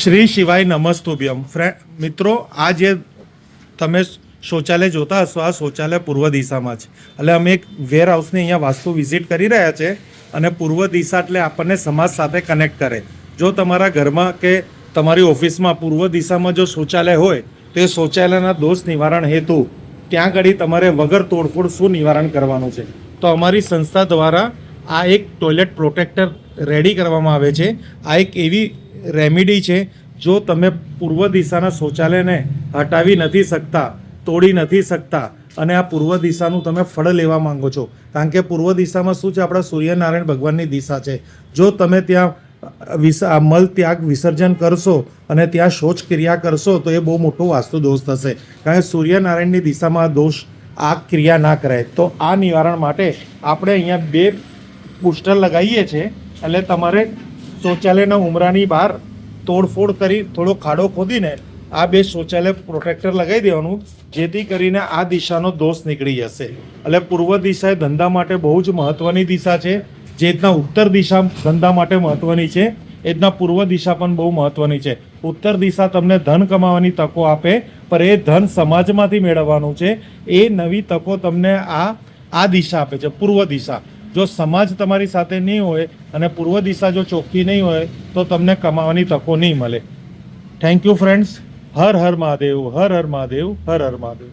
શ્રી શિવાય નમસ્તુભ્યમ. ફ્રે મિત્રો આ જે તમે શૌચાલય જોતા હશો, આ શૌચાલય પૂર્વ દિશામાં છે. એટલે અમે એક વેર હાઉસની અહીંયા વાસ્તુ વિઝિટ કરી રહ્યા છે અને પૂર્વ દિશા એટલે આપણને સમાજ સાથે કનેક્ટ કરે. જો તમારા ઘરમાં કે તમારી ઓફિસમાં પૂર્વ દિશામાં જો શૌચાલય હોય, તો એ શૌચાલયના દોષ નિવારણ હેતુ. ત્યાં આગળ તમારે વગર તોડફોડ શું નિવારણ કરવાનું છે? તો અમારી સંસ્થા દ્વારા આ એક ટોયલેટ પ્રોટેક્ટર રેડી કરવામાં આવે છે. આ એક એવી રેમિડી છે જો તમે પૂર્વ દિશાના શૌચાલયને હટાવી નથી શકતા, તોડી નથી શકતા અને આ પૂર્વ દિશાનું તમે ફળ લેવા માંગો છો. કારણ કે પૂર્વ દિશામાં શું છે? આપણા સૂર્યનારાયણ ભગવાનની દિશા છે. જો તમે ત્યાં વિસ મલ ત્યાગ વિસર્જન કરશો અને ત્યાં શૌચ ક્રિયા કરશો, તો એ બહુ મોટો વાસ્તુ દોષ થશે. કારણ કે સૂર્યનારાયણની દિશામાં દોષ, આ ક્રિયા ના કરાય. તો આ નિવારણ માટે આપણે અહીંયા બે બુસ્ટર લગાવીએ છીએ. એટલે તમારે શૌચાલયના ઉમરાની બહાર તોડફોડ કરી થોડો ખાડો ખોદીને આ બે શૌચાલય પ્રોટેક્ટર લગાવી દેવાનું, જેથી કરીને આ દિશાનો દોષ નીકળી જશે. એટલે પૂર્વ દિશા એ ધંધા માટે બહુ જ મહત્વની દિશા છે. જે રીતના ઉત્તર દિશા ધંધા માટે મહત્વની છે, એ રીતના પૂર્વ દિશા પણ બહુ મહત્વની છે. ઉત્તર દિશા તમને ધન કમાવાની તકો આપે, પણ એ ધન સમાજમાંથી મેળવવાનું છે. એ નવી તકો તમને આ આ દિશા આપે છે, પૂર્વ દિશા. જો સમાજ તમારી સાથે નહીં હોય અને પૂર્વ દિશા જો ચોખ્ખી નહીં હોય, તો તમને કમાવાની તકો નહીં મળે. Thank you friends Har Har Mahadev, Har Har Mahadev, Har Har Mahadev.